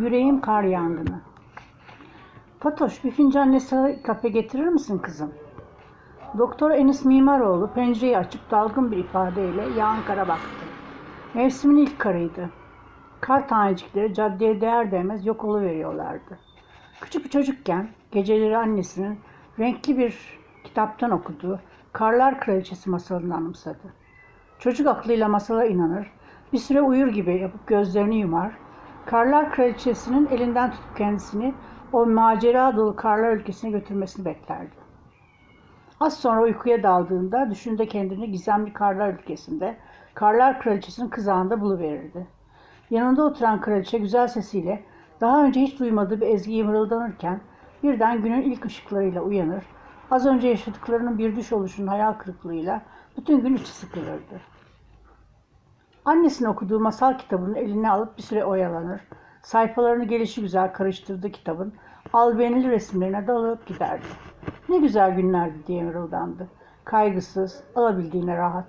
Yüreğim kar yangını. Fatoş bir fincan kafe getirir misin kızım? Doktor Enis Mimaroğlu pencereyi açıp dalgın bir ifadeyle yağan kara baktı. Mevsimin ilk karıydı. Kar tanecikleri caddeye değer değmez yok oluveriyorlardı. Küçük bir çocukken geceleri annesinin renkli bir kitaptan okuduğu Karlar Kraliçesi masalını anımsadı. Çocuk aklıyla masala inanır, bir süre uyur gibi yapıp gözlerini yumar, Karlar Kraliçesi'nin elinden tutup kendisini o macera dolu karlar ülkesine götürmesini beklerdi. Az sonra uykuya daldığında düşünde kendini gizemli karlar ülkesinde, Karlar Kraliçesi'nin kızağında buluverirdi. Yanında oturan kraliçe güzel sesiyle daha önce hiç duymadığı bir ezgiyi mırıldanırken birden günün ilk ışıklarıyla uyanır, az önce yaşadıklarının bir düş oluşunun hayal kırıklığıyla bütün gün içi sıkılırdı. Annesinin okuduğu masal kitabını eline alıp bir süre oyalanır. Sayfalarını gelişi güzel karıştırdığı kitabın albenili resimlerine dalıp giderdi. Ne güzel günlerdi diye mırıldandı. Kaygısız, alabildiğine rahat.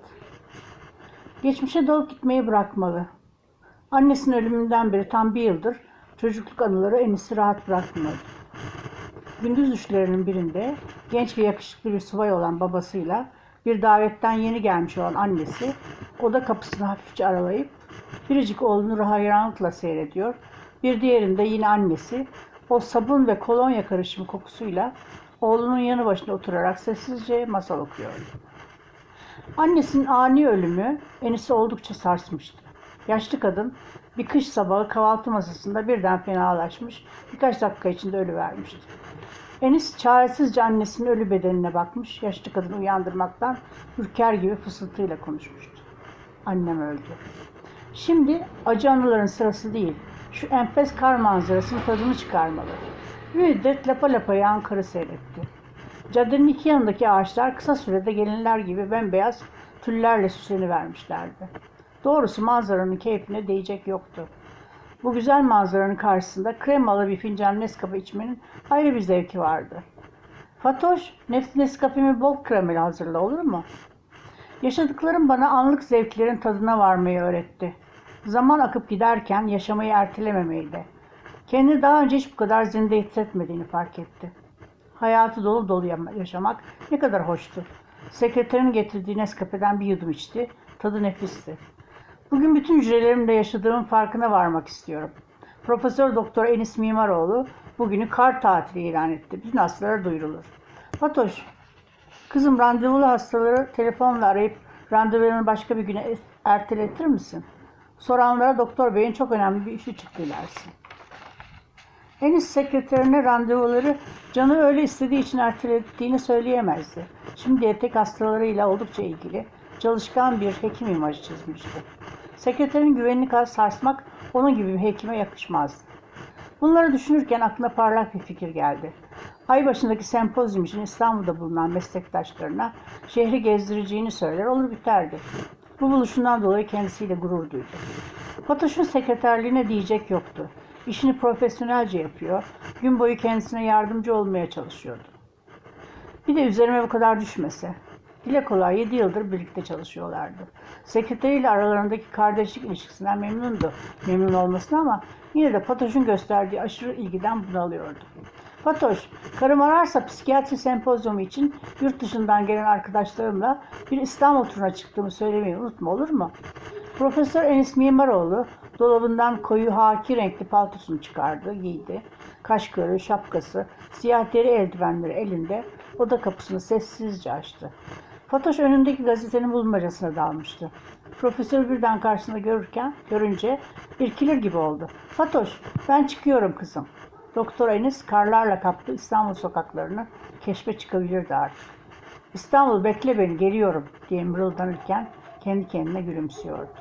Geçmişe dalıp gitmeyi bırakmalı. Annesinin ölümünden beri tam bir yıldır çocukluk anıları Enis'i rahat bırakmıyordu. Gündüz düşlerinin birinde genç ve yakışıklı bir subay olan babasıyla bir davetten yeni gelmiş olan annesi oda kapısını hafifçe aralayıp biricik oğlunu hayranlıkla seyrediyor. Bir diğerinde yine annesi o sabun ve kolonya karışımı kokusuyla oğlunun yanı başında oturarak sessizce masal okuyordu. Annesinin ani ölümü Enis'i oldukça sarsmıştı. Yaşlı kadın bir kış sabahı kahvaltı masasında birden fenalaşmış, birkaç dakika içinde ölüvermişti. Enis çaresizce annesinin ölü bedenine bakmış, yaşlı kadını uyandırmaktan ürker gibi fısıltıyla konuşmuştu. Annem öldü. Şimdi acı anıların sırası değil, şu enfes kar manzarasının tadını çıkarmalı. Müddet lapa lapa yağan karı seyretti. Caddenin iki yanındaki ağaçlar kısa sürede gelinler gibi bembeyaz tüllerle süslenivermişlerdi. Doğrusu manzaranın keyfine değecek yoktu. Bu güzel manzaranın karşısında kremalı bir fincan Nescafe içmenin ayrı bir zevki vardı. Fatoş, Nescafe'mi bol kremalı hazırla olur mu? Yaşadıklarım bana anlık zevklerin tadına varmayı öğretti. Zaman akıp giderken yaşamayı ertelememeyi de. Kendini daha önce hiç bu kadar zinde hissetmediğini fark etti. Hayatı dolu dolu yaşamak ne kadar hoştu. Sekreterin getirdiği Nescafe'den bir yudum içti. Tadı nefisti. Bugün bütün hücrelerimde yaşadığımın farkına varmak istiyorum. Profesör Doktor Enis Mimaroğlu bugünü kar tatili ilan etti. Bütün hastalara duyurulur. Fatoş, kızım randevulu hastaları telefonla arayıp randevularını başka bir güne erteletir misin? Soranlara doktor beyin çok önemli bir işi çıktı dersin. Enis sekreterine randevuları canı öyle istediği için ertelettiğini söyleyemezdi. Şimdiye tek hastalarıyla oldukça ilgili çalışkan bir hekim imajı çizmişti. Sekreterin güvenini sarsmak onun gibi bir hekime yakışmazdı. Bunları düşünürken aklına parlak bir fikir geldi. Ay başındaki sempozyum için İstanbul'da bulunan meslektaşlarına şehri gezdireceğini söyler olur biterdi. Bu buluşundan dolayı kendisiyle gurur duydu. Fatoş'un sekreterliğine diyecek yoktu. İşini profesyonelce yapıyor, gün boyu kendisine yardımcı olmaya çalışıyordu. Bir de üzerime bu kadar düşmese. Dile kolay 7 yıldır birlikte çalışıyorlardı. Sekreteriyle aralarındaki kardeşlik ilişkisinden memnundu. Memnun olmasına ama yine de Fatoş'un gösterdiği aşırı ilgiden bunalıyordu. Fatoş, karım ararsa psikiyatri sempozyumu için yurt dışından gelen arkadaşlarımla bir İstanbul turuna çıktığımı söylemeyi unutma olur mu? Profesör Enis Mimaroğlu dolabından koyu haki renkli paltosunu çıkardı, giydi. Kaşgarı, şapkası, siyah deri eldivenleri elinde oda kapısını sessizce açtı. Fatoş önündeki gazetenin bulmacasına dalmıştı. Profesör birden karşısında görürken, görünce irkilir gibi oldu. Fatoş, ben çıkıyorum kızım. Doktor Enis karlarla kaplı İstanbul sokaklarını keşfe çıkabilirdi artık. İstanbul bekle beni geliyorum diye mırıldanırken kendi kendine gülümsüyordu.